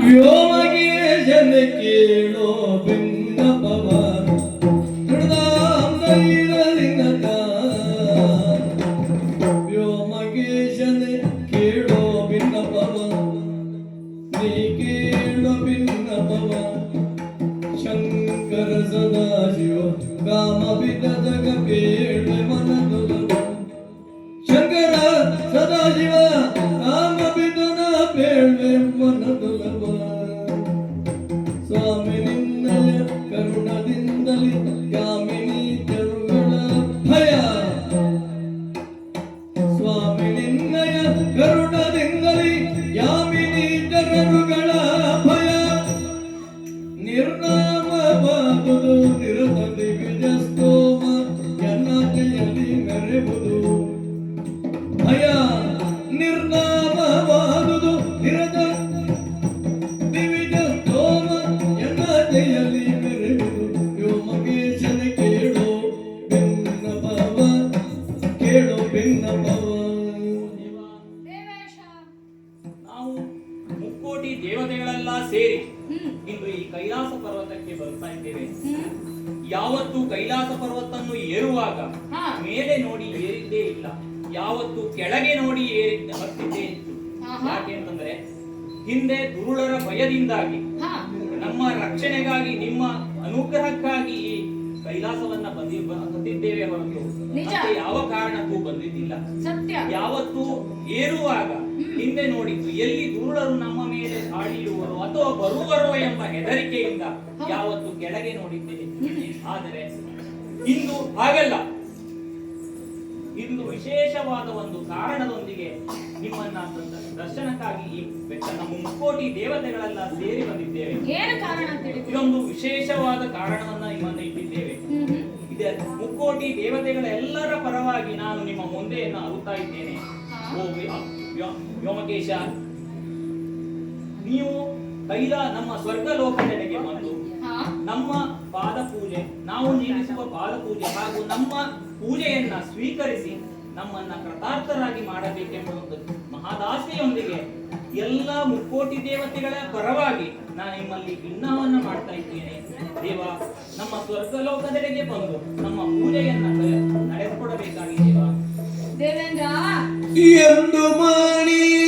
ವ್ಯೋಮಗೆ ಜನ ಕೇಳೋ ಬಿನ್ನಪವ Mirna. ಮತ್ತೆ ಯಾವ ಕಾರಣಕ್ಕೂ ಬಂದಿದ್ದಿಲ್ಲ. ಸತ್ಯ. ಯಾವತ್ತು ಏರುವಾಗ ಹಿಂದೆ ನೋಡಿದ್ದು ಎಲ್ಲಿ ದುರುಳರು ನಮ್ಮ ಮೇಲೆ ಆಡಿಯುವರು ಅಥವಾ ಬರುವರು ಎಂಬ ಹೆದರಿಕೆಯಿಂದ ಯಾವತ್ತು ಕೆಳಗೆ ನೋಡಿದ್ದೇನೆ. ಆದರೆ ಇಂದು ಹಾಗಲ್ಲ. ಇಂದು ವಿಶೇಷವಾದ ಒಂದು ಕಾರಣದೊಂದಿಗೆ ನಿಮ್ಮನ್ನ ದರ್ಶನಕ್ಕಾಗಿ ಈ ಬೆಟ್ಟ ನಮ್ಮ ಮುಕ್ಕೋಟಿ ದೇವತೆಗಳೆಲ್ಲ ಸೇರಿ ಬಂದಿದ್ದೇವೆ. ಇದೊಂದು ವಿಶೇಷವಾದ ಕಾರಣವನ್ನ ನಿಮ್ಮನ್ನ ಇಟ್ಟಿದ್ದೇವೆ. ಮುಕ್ಕೋಟಿ ದೇವತೆಗಳ ಎಲ್ಲರ ಪರವಾಗಿ ನಾನು ನಿಮ್ಮ ಮುಂದೆಯನ್ನು ಅರುತ್ತಾ ಇದ್ದೇನೆ. ಓ ವ್ಯ- ವ್ಯ- ವ್ಯೋಮಕೇಶ ನೀವು ಕೈಲ ನಮ್ಮ ಸ್ವರ್ಗ ಲೋಕದೆಡೆಗೆ ಬಂದು ನಮ್ಮ ಪಾದ ಪೂಜೆ ನಾವು ನೀಡಿಸುವ ಪಾದ ಪೂಜೆ ಹಾಗೂ ನಮ್ಮ ಪೂಜೆಯನ್ನ ಸ್ವೀಕರಿಸಿ ನಮ್ಮನ್ನ ಕೃತಾರ್ಥರಾಗಿ ಮಾಡಬೇಕೆಂಬ ಒಂದು ಮಹದಾಸೆಯೊಂದಿಗೆ ಎಲ್ಲ ಮುಕ್ಕೋಟಿ ದೇವತೆಗಳ ಪರವಾಗಿ ನಾನು ನಿಮ್ಮಲ್ಲಿ ಭಿನ್ನವನ್ನ ಮಾಡ್ತಾ ಇದ್ದೇನೆ. ದೇವ ನಮ್ಮ ಸ್ವರ್ಗ ಲೋಕದೆಡೆಗೆ ಬಂದು ನಮ್ಮ ಪೂಜೆಯನ್ನ ನಡೆಸಿಕೊಡಬೇಕಾಗಿ ದೇವ. ದೇವೇಂದ್ರ. ಎಂದು ಮಾಡಿದ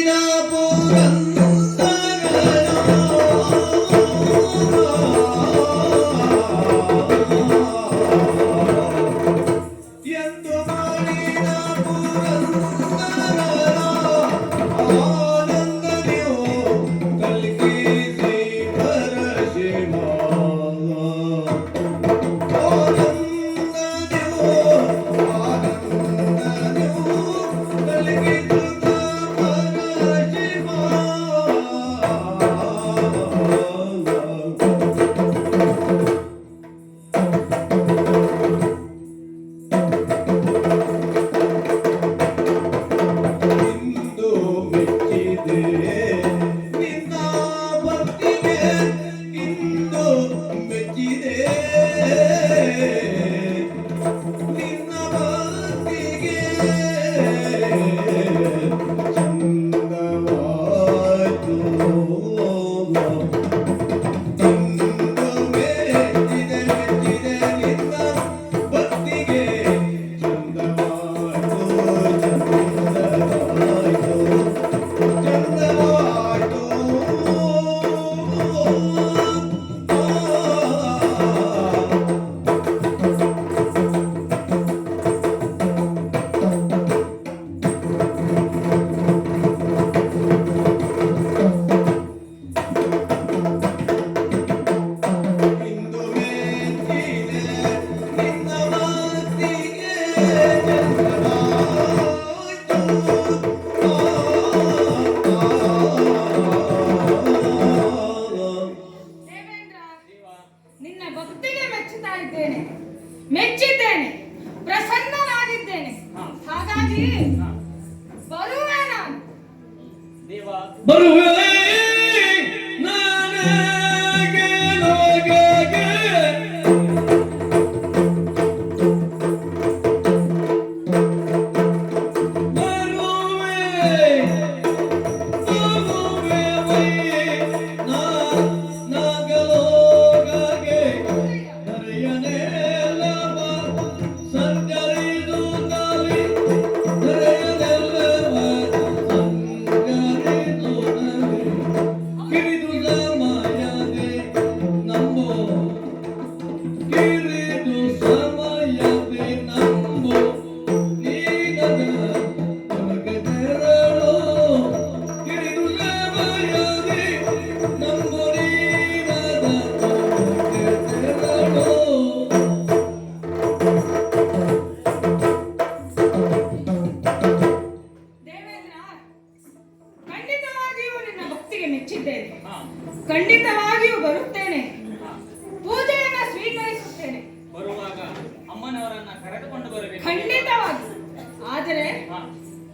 ಹಾ.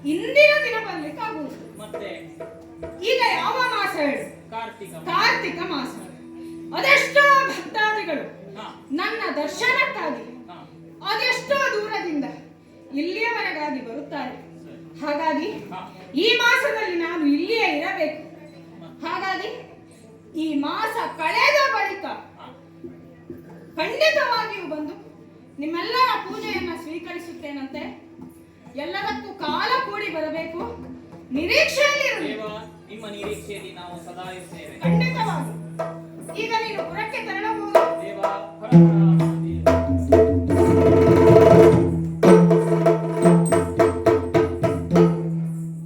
ಇಂದಿನ ದಿನ ಬರ್ಲಿಕ್ಕಾಗುವುದು ಮತ್ತೆ? ಈಗ ಯಾವ ಮಾಸ ಹೇಳು? ಕಾರ್ತಿಕ ಕಾರ್ತಿಕ ಮಾಸ. ಅದೆಷ್ಟೋ ಭಕ್ತಾದಿಗಳು ನನ್ನ ದರ್ಶನಕ್ಕಾಗಿ ಅದೆಷ್ಟೋ ದೂರದಿಂದ ಇಲ್ಲಿಯವರೆಗಾಗಿ ಬರುತ್ತಾರೆ. ಹಾಗಾಗಿ ಈ ಮಾಸದಲ್ಲಿ ನಾನು ಇಲ್ಲಿಯೇ ಇರಬೇಕು. ಹಾಗಾಗಿ ಈ ಮಾಸ ಕಳೆದ ಬಳಿಕ ಖಂಡಿತವಾಗಿಯೂ ಬಂದು ನಿಮ್ಮೆಲ್ಲರ ಪೂಜೆಯನ್ನ ಸ್ವೀಕರಿಸುತ್ತೇನಂತೆ. ಎಲ್ಲದಕ್ಕೂ ಕಾಲ ಕೂಡಿ ಬರಬೇಕು. ನಿರೀಕ್ಷೆಯಲ್ಲಿ ದೇವ ನಿಮ್ಮ ನಿರೀಕ್ಷೆಯಲ್ಲಿ ನಾವು ಸದಾ ಇರ್ತೇವೆ. ಖಂಡಿತವಾಗಿ. ಈಗ ನೀನು ಪುರಕ್ಕೆ ತೆರಳಬಹುದು. ದೇವ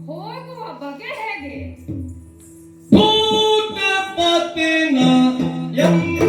ಹೋಗುವ ಬಗೆ ಹೇಗೆ? ಭೂತಪತಿನ ಎಂಬ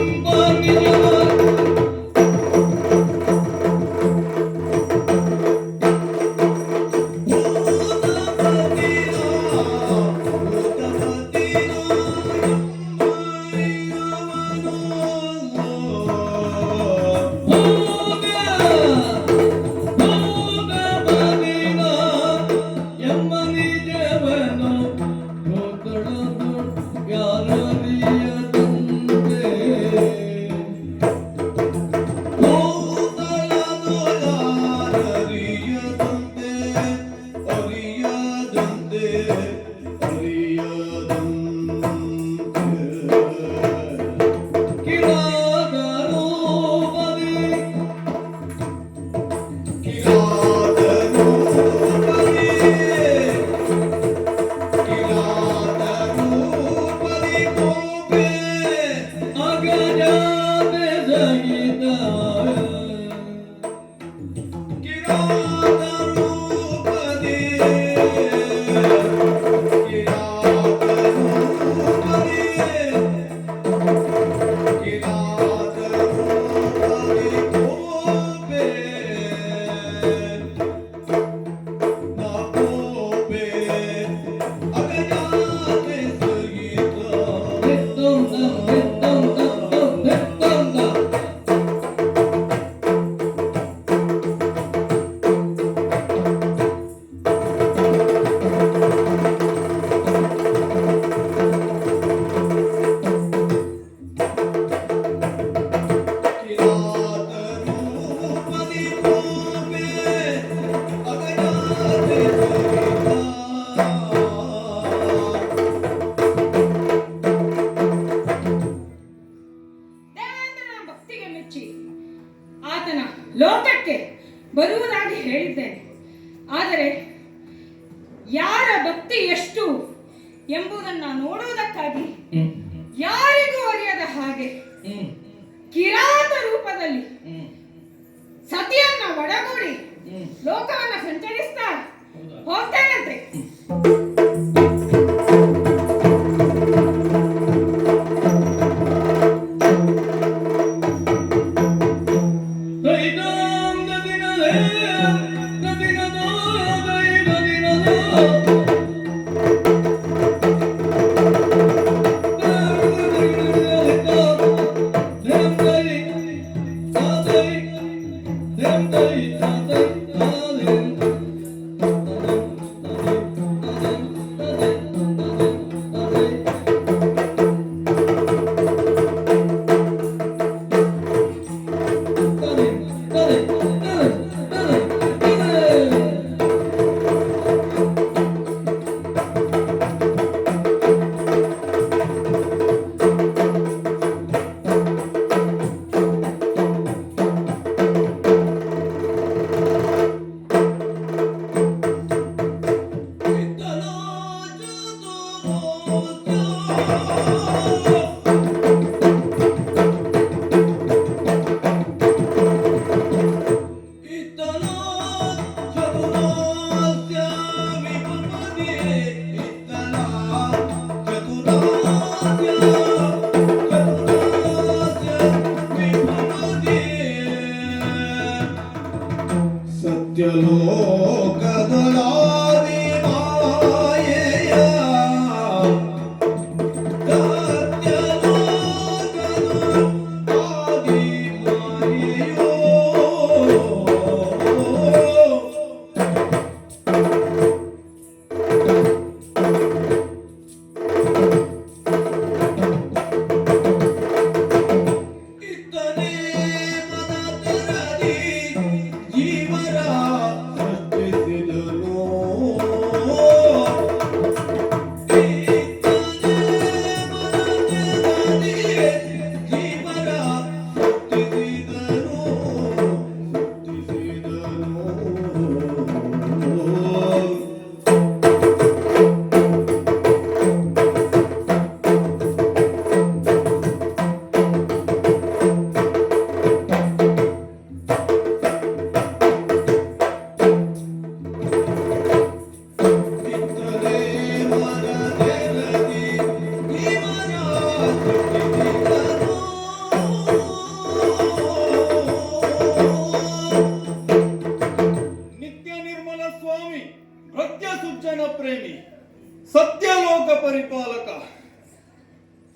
ಸತ್ಯಲೋಕ ಪರಿಪಾಲಕ.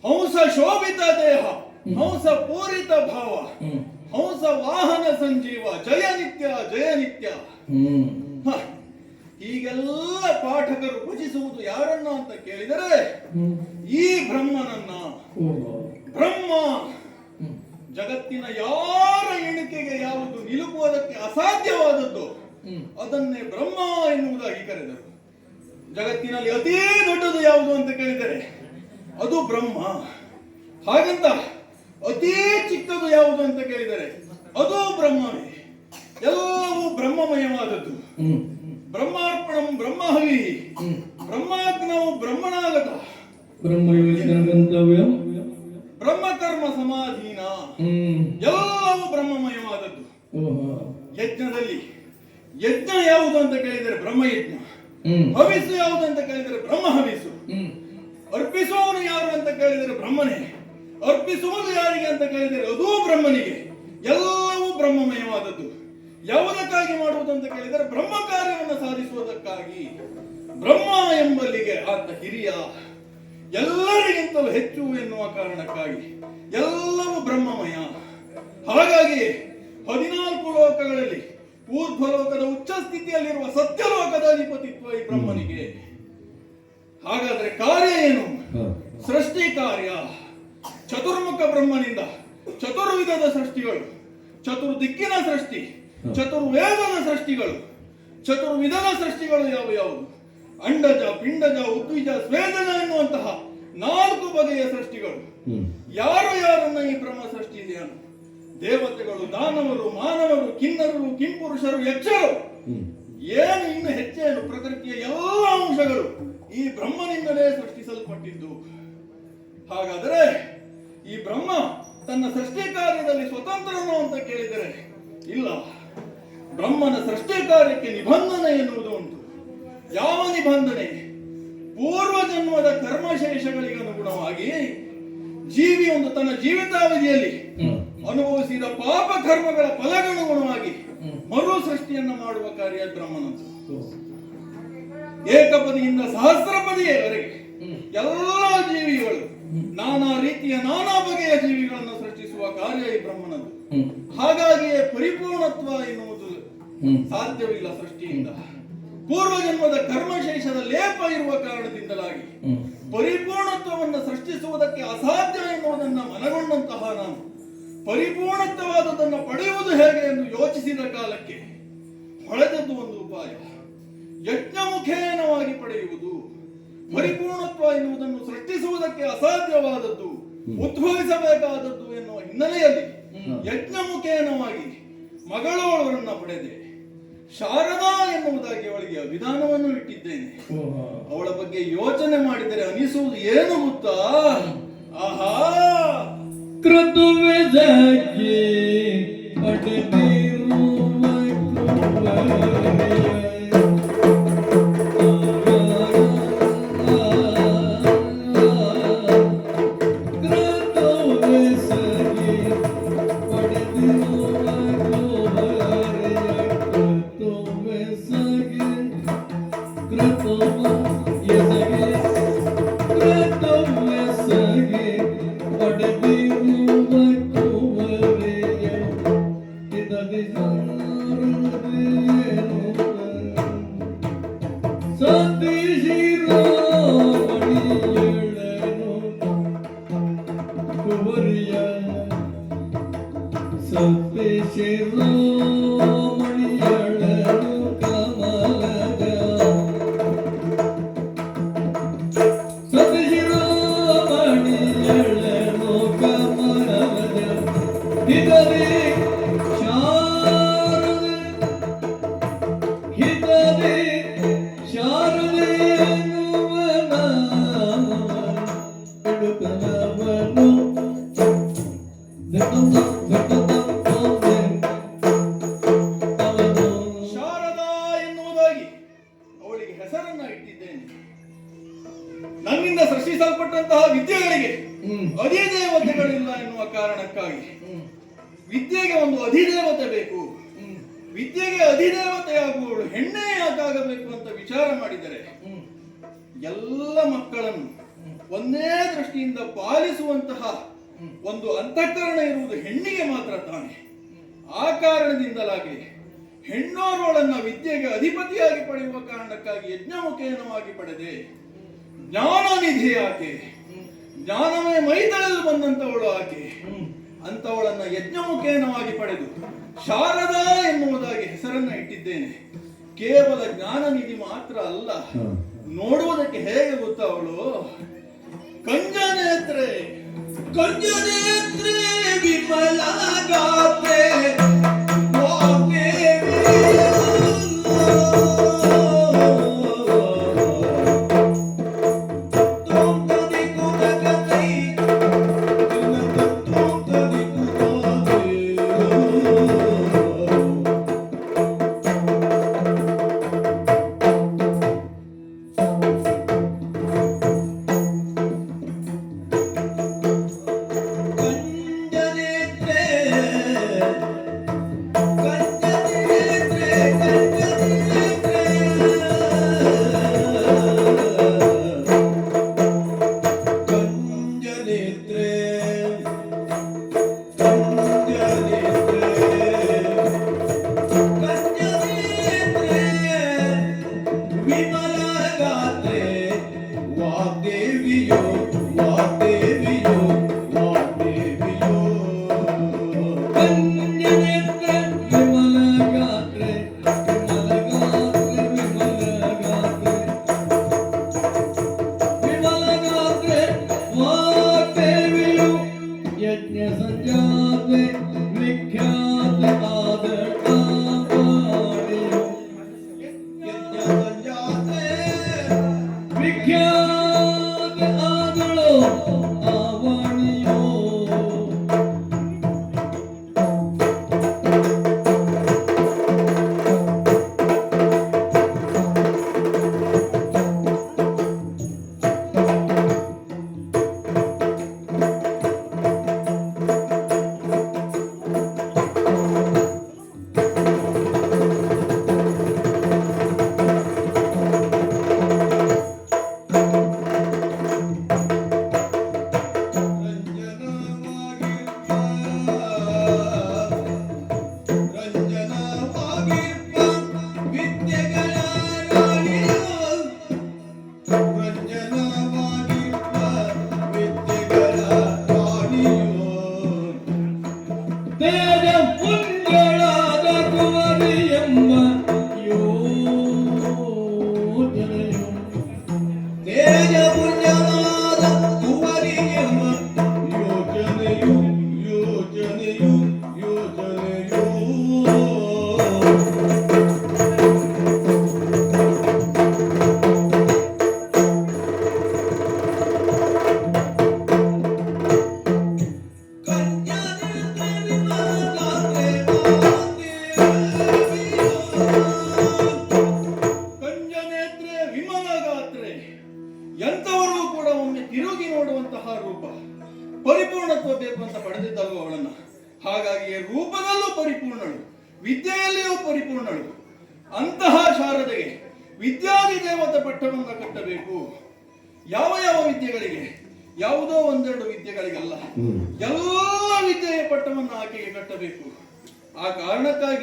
ಹಂಸ ಶೋಭಿತ ದೇಹ ಹಂಸ ಪೂರಿತ ಭಾವ ಹಂಸ ವಾಹನ ಸಂಜೀವ ಜಯ ನಿತ್ಯ ಜಯ ನಿತ್ಯ. ಈಗೆಲ್ಲ ಪಾಠಕರು ಪೂಜಿಸುವುದು ಯಾರನ್ನ ಅಂತ ಕೇಳಿದರೆ ಈ ಬ್ರಹ್ಮನನ್ನ ಬ್ರಹ್ಮ ಜಗತ್ತಿನ ಯಾರ ಎಣಿಕೆಗೆ ಯಾವುದು ನಿಲುಕುವುದಕ್ಕೆ ಅಸಾಧ್ಯವಾದದ್ದು ಅದನ್ನೇ ಬ್ರಹ್ಮ ಎನ್ನುವುದಾಗಿ ಕರೆದರು. ಜಗತ್ತಿನಲ್ಲಿ ಅತಿ ದೊಡ್ಡದು ಯಾವುದು ಅಂತ ಕೇಳಿದರೆ ಅದು ಬ್ರಹ್ಮ. ಹಾಗಂತ ಅತಿ ಚಿಕ್ಕದು ಯಾವುದು ಅಂತ ಕೇಳಿದರೆ ಅದು ಬ್ರಹ್ಮವೇ. ಎಲ್ಲವೂ ಬ್ರಹ್ಮಮಯವಾದದ್ದು. ಹ್ಮ್. ಬ್ರಹ್ಮಾರ್ಪಣಂ ಬ್ರಹ್ಮಹವಿ ಹ್ಮ್. ಬ್ರಹ್ಮಾಗ್ನವು ಬ್ರಹ್ಮನಾಗತ ಬ್ರಹ್ಮಯೋಗಿನ ಗಂತವ್ಯ ಬ್ರಹ್ಮಕರ್ಮ ಸಮಾಧೀನ. ಎಲ್ಲವೂ ಬ್ರಹ್ಮಮಯವಾದದ್ದು. ಯಜ್ಞದಲ್ಲಿ ಯಜ್ಞ ಯಾವುದು ಅಂತ ಕೇಳಿದರೆ ಬ್ರಹ್ಮಯಜ್ಞ. ಹ್ಮ್. ಹವಿಸ್ಸು ಯಾವುದು ಅಂತ ಕೇಳಿದರೆ ಬ್ರಹ್ಮ ಹವಿಸು. ಅರ್ಪಿಸುವವನು ಯಾರು ಅಂತ ಕೇಳಿದರೆ ಬ್ರಹ್ಮನೇ. ಅರ್ಪಿಸುವುದು ಯಾರಿಗೆ ಅಂತ ಕೇಳಿದರೆ ಅದೂ ಬ್ರಹ್ಮನಿಗೆ. ಎಲ್ಲವೂ ಬ್ರಹ್ಮಮಯವಾದದ್ದು. ಯಾವುದಕ್ಕಾಗಿ ಮಾಡುವುದು ಅಂತ ಕೇಳಿದರೆ ಬ್ರಹ್ಮ ಕಾರ್ಯವನ್ನು ಸಾಧಿಸುವುದಕ್ಕಾಗಿ ಬ್ರಹ್ಮ ಎಂಬಲ್ಲಿಗೆ ಆತ ಹಿರಿಯ ಎಲ್ಲರಿಗಿಂತಲೂ ಹೆಚ್ಚು ಎನ್ನುವ ಕಾರಣಕ್ಕಾಗಿ ಎಲ್ಲವೂ ಬ್ರಹ್ಮಮಯ. ಹಾಗಾಗಿ ಹದಿನಾಲ್ಕು ಲೋಕಗಳಲ್ಲಿ ಊರ್ಧ್ವಲೋಕದ ಉಚ್ಚ ಸ್ಥಿತಿಯಲ್ಲಿರುವ ಸತ್ಯಲೋಕದ ಅಧಿಪತಿತ್ವ ಈ ಬ್ರಹ್ಮನಿಗೆ. ಹಾಗಾದ್ರೆ ಕಾರ್ಯ ಏನು? ಸೃಷ್ಟಿ ಕಾರ್ಯ. ಚತುರ್ಮುಖ ಬ್ರಹ್ಮನಿಂದ ಚತುರ್ವಿಧದ ಸೃಷ್ಟಿಗಳು ಚತುರ್ದಿಕ್ಕಿನ ಸೃಷ್ಟಿ ಚತುರ್ವೇದದ ಸೃಷ್ಟಿಗಳು ಚತುರ್ವಿಧದ ಸೃಷ್ಟಿಗಳು ಯಾವ ಯಾವುದು ಅಂಡಜ ಪಿಂಡಜ ಉದ್ವಿಜ ಸ್ವೇದನ ಎನ್ನುವಂತಹ ನಾಲ್ಕು ಬಗೆಯ ಸೃಷ್ಟಿಗಳು. ಯಾರು ಯಾರನ್ನ ಈ ಬ್ರಹ್ಮ ಸೃಷ್ಟಿಸಿದನು ದೇವತೆಗಳು ದಾನವರು ಮಾನವರು ಕಿನ್ನರರು ಕಿಂಪುರುಷರು ಹೆಚ್ಚರು ಏನು ಇನ್ನು ಹೆಚ್ಚೇನು ಪ್ರಕೃತಿಯ ಎಲ್ಲ ಅಂಶಗಳು ಈ ಬ್ರಹ್ಮನಿಂದಲೇ ಸೃಷ್ಟಿಸಲ್ಪಟ್ಟಿದ್ದು. ಹಾಗಾದರೆ ಈ ಬ್ರಹ್ಮ ತನ್ನ ಸೃಷ್ಟಿ ಕಾರ್ಯದಲ್ಲಿ ಸ್ವತಂತ್ರನು ಅಂತ ಕೇಳಿದರೆ ಇಲ್ಲ. ಬ್ರಹ್ಮನ ಸೃಷ್ಟಿ ಕಾರ್ಯಕ್ಕೆ ನಿಬಂಧನೆ ಎನ್ನುವುದು ಉಂಟು. ಯಾವ ನಿಬಂಧನೆ? ಪೂರ್ವ ಜನ್ಮದ ಕರ್ಮಶೇಷಗಳಿಗೆ ಅನುಗುಣವಾಗಿ ಜೀವಿ ಒಂದು ತನ್ನ ಜೀವಿತಾವಧಿಯಲ್ಲಿ ಅನುಭವಿಸಿದ ಪಾಪ ಕರ್ಮಗಳ ಫಲಗನುಗುಣವಾಗಿ. ಮರು ಸೃಷ್ಟಿಯನ್ನು ಮಾಡುವ ಕಾರ್ಯ ಬ್ರಹ್ಮನಂದು ಓ. ಏಕಪದಿಯಿಂದ ಸಹಸ್ರಪದಿಯವರೆಗೆ. ಎಲ್ಲ ಜೀವಿಗಳು ನಾನಾ ರೀತಿಯ ನಾನಾ ಬಗೆಯ ಜೀವಿಗಳನ್ನು ಸೃಷ್ಟಿಸುವ ಕಾರ್ಯ ಈ ಬ್ರಹ್ಮನದು ಹ್ಮ್. ಹಾಗಾಗಿಯೇ ಪರಿಪೂರ್ಣತ್ವ ಎನ್ನುವುದು ಸಾಧ್ಯವಿಲ್ಲ ಸೃಷ್ಟಿಯಿಂದ. ಪೂರ್ವ ಜನ್ಮದ ಕರ್ಮಶೇಷದ ಲೇಪ ಇರುವ ಕಾರಣದಿಂದಲಾಗಿ ಪರಿಪೂರ್ಣತ್ವವನ್ನು ಸೃಷ್ಟಿಸುವುದಕ್ಕೆ ಅಸಾಧ್ಯ ಎನ್ನುವುದನ್ನು ಮನಗೊಂಡಂತಹ ನಾನು. ಪರಿಪೂರ್ಣತ್ವವಾದದನ್ನು ಪಡೆಯುವುದು ಹೇಗೆ ಎಂದು ಯೋಚಿಸಿದ ಕಾಲಕ್ಕೆ ಹೊಳೆದದ್ದು ಒಂದು ಉಪಾಯ. ಯಜ್ಞ ಮುಖೇನವಾಗಿ ಪಡೆಯುವುದು ಪರಿಪೂರ್ಣತ್ವ ಎನ್ನುವುದನ್ನು ಸೃಷ್ಟಿಸುವುದಕ್ಕೆ ಅಸಾಧ್ಯವಾದದ್ದು ಉದ್ಭವಿಸಬೇಕಾದದ್ದು ಎನ್ನುವ ಹಿನ್ನೆಲೆಯಲ್ಲಿ ಯಜ್ಞ ಮುಖೇನವಾಗಿ ಮಗಳವರನ್ನ ಪಡೆದೆ. ಶಾರದಾ ಎನ್ನುವುದಾಗಿ ಅವಳಿಗೆ ಅಭಿಧಾನವನ್ನು ಇಟ್ಟಿದ್ದೇನೆ. ಅವಳ ಬಗ್ಗೆ ಯೋಚನೆ ಮಾಡಿದರೆ ಅನಿಸುವುದು ಏನು ಗೊತ್ತಾ Truto verdade ಎಲ್ಲ ಮಕ್ಕಳನ್ನು ಒಂದೇ ದೃಷ್ಟಿಯಿಂದ ಪಾಲಿಸುವಂತಹ ಒಂದು ಅಂತಃಕರಣ ಇರುವುದು ಹೆಣ್ಣಿಗೆ ಮಾತ್ರ ತಾನೆ. ಆ ಕಾರಣದಿಂದಲಾಗಿ ಹೆಣ್ಣೋರೋಳನ್ನ ವಿದ್ಯೆಗೆ ಅಧಿಪತಿಯಾಗಿ ಪಡೆಯುವ ಕಾರಣಕ್ಕಾಗಿ ಯಜ್ಞಮುಖೇನವಾಗಿ ಪಡೆದೆ. ಜ್ಞಾನನಿಧಿ ಆಕೆ. ಜ್ಞಾನವೇ ಮೈದಳಲ್ಲಿ ಬಂದಂತವಳು ಆಕೆ. ಅಂತವಳನ್ನ ಯಜ್ಞಮುಖೇನವಾಗಿ ಪಡೆದು ಶಾರದಾ ಎನ್ನುವುದಾಗಿ ಹೆಸರನ್ನ ಇಟ್ಟಿದ್ದೇನೆ. ಕೇವಲ ಜ್ಞಾನನಿಧಿ ಮಾತ್ರ ಅಲ್ಲ. ನೋಡುವುದಕ್ಕೆ ಹೇಗೆ ಗೊತ್ತ ಅವಳು? ಕಂಜನೇತ್ರೆ ಕಂಜನೇತ್ರೆ ವಿಫಲ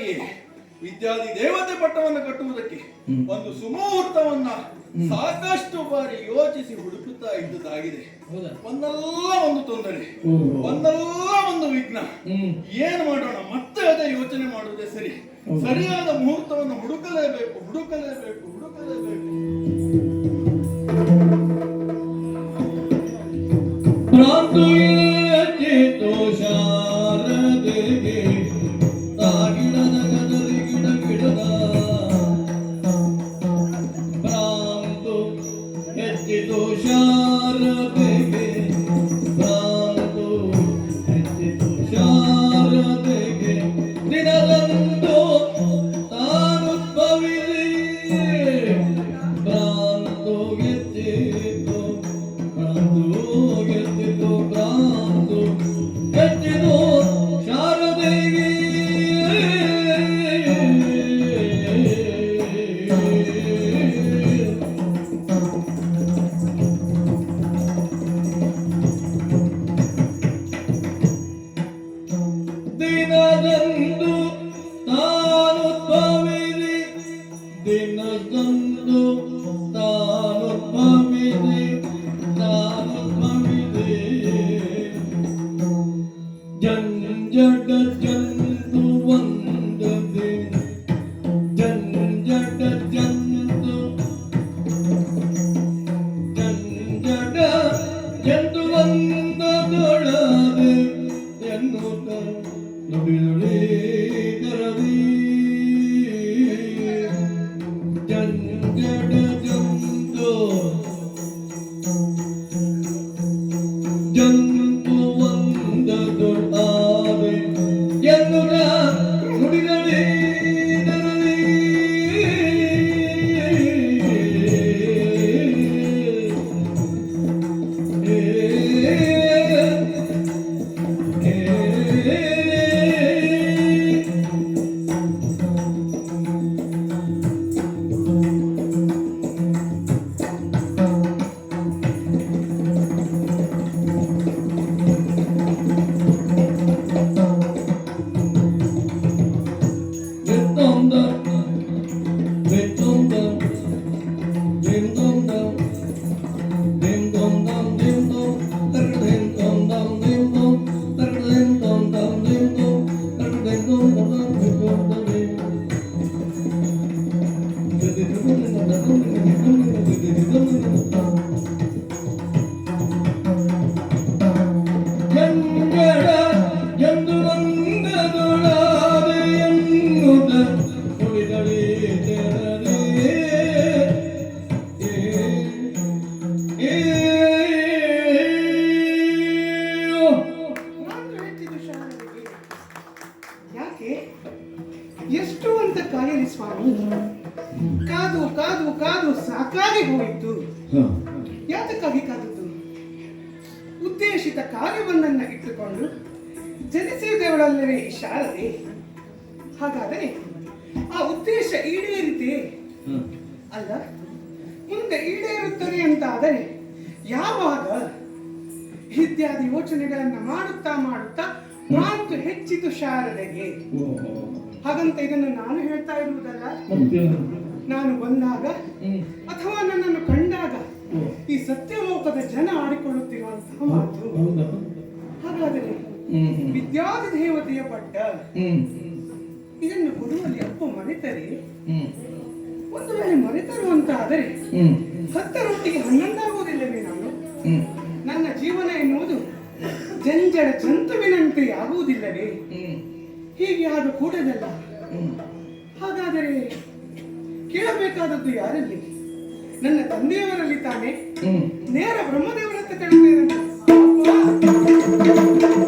ಕಾರಣಕ್ಕಾಗಿ ವಿದ್ಯಾದಿ ದೇವತೆ ಪಟ್ಟವನ್ನು ಕಟ್ಟುವುದಕ್ಕೆ ಒಂದು ಸುಮುಹೂರ್ತವನ್ನ ಸಾಕಷ್ಟು ಬಾರಿ ಯೋಚಿಸಿ ಹುಡುಕುತ್ತಾ ಇದ್ದುದಾಗಿದೆ? ಒಂದಲ್ಲ ಒಂದು ತೊಂದರೆ. ಒಂದಲ್ಲ ಒಂದು ವಿಘ್ನ. ಏನ್ ಮಾಡೋಣ? ಮತ್ತೆ ಅದೇ ಯೋಚನೆ ಮಾಡುವುದೇ ಸರಿ. ಸರಿಯಾದ ಮುಹೂರ್ತವನ್ನು ಹುಡುಕಲೇಬೇಕು ಹುಡುಕಲೇಬೇಕು ಹುಡುಕಲೇಬೇಕು. ಪ್ರಾಂತುಯಚಿತೋ ದಿನದಂದು ಇದನ್ನು ನಾನು ಹೇಳ್ತಾ ಇರುವುದಲ್ಲ ನಾನು ಬಂದಾಗ ಅಥವಾ ನನ್ನನ್ನು ಕಂಡಾಗ ಈ ಸತ್ಯಲೋಕದ ಜನ ಆಡಿಕೊಳ್ಳುತ್ತಿರುವಂತಹ ಮಾತು. ಹಾಗಾದರೆ ವಿದ್ಯಾದಿ ದೇವತೆಯ ಪಟ್ಟ ಇದನ್ನು ಕೊಡುವಲ್ಲಿ ಅಪ್ಪ ಮರೆತರೆ? ಒಂದು ವೇಳೆ ಮರೆತರು ಅಂತ ಆದರೆ ಹತ್ತರೊಟ್ಟಿಗೆ ಹನ್ನೊಂದಾಗುವುದಿಲ್ಲವೇ ನಾನು? ನನ್ನ ಜೀವನ ಎನ್ನುವುದು ಜಂಜಡ ಜಂತುವಿನಂತೆ ಆಗುವುದಿಲ್ಲವೇ ಹೀಗೆ ಆದ ಕೂಡದಲ್ಲ ಹಾಗಾದರೆ ಕೇಳಬೇಕಾದದ್ದು ಯಾರಲ್ಲಿ? ನನ್ನ ತಂದೆಯವರಲ್ಲಿ ತಾನೆ ನೇರ ಬ್ರಹ್ಮದೇವರತ್ತ ಕೇಳಬೇಕು ಕೇಳುತ್ತೇನೆ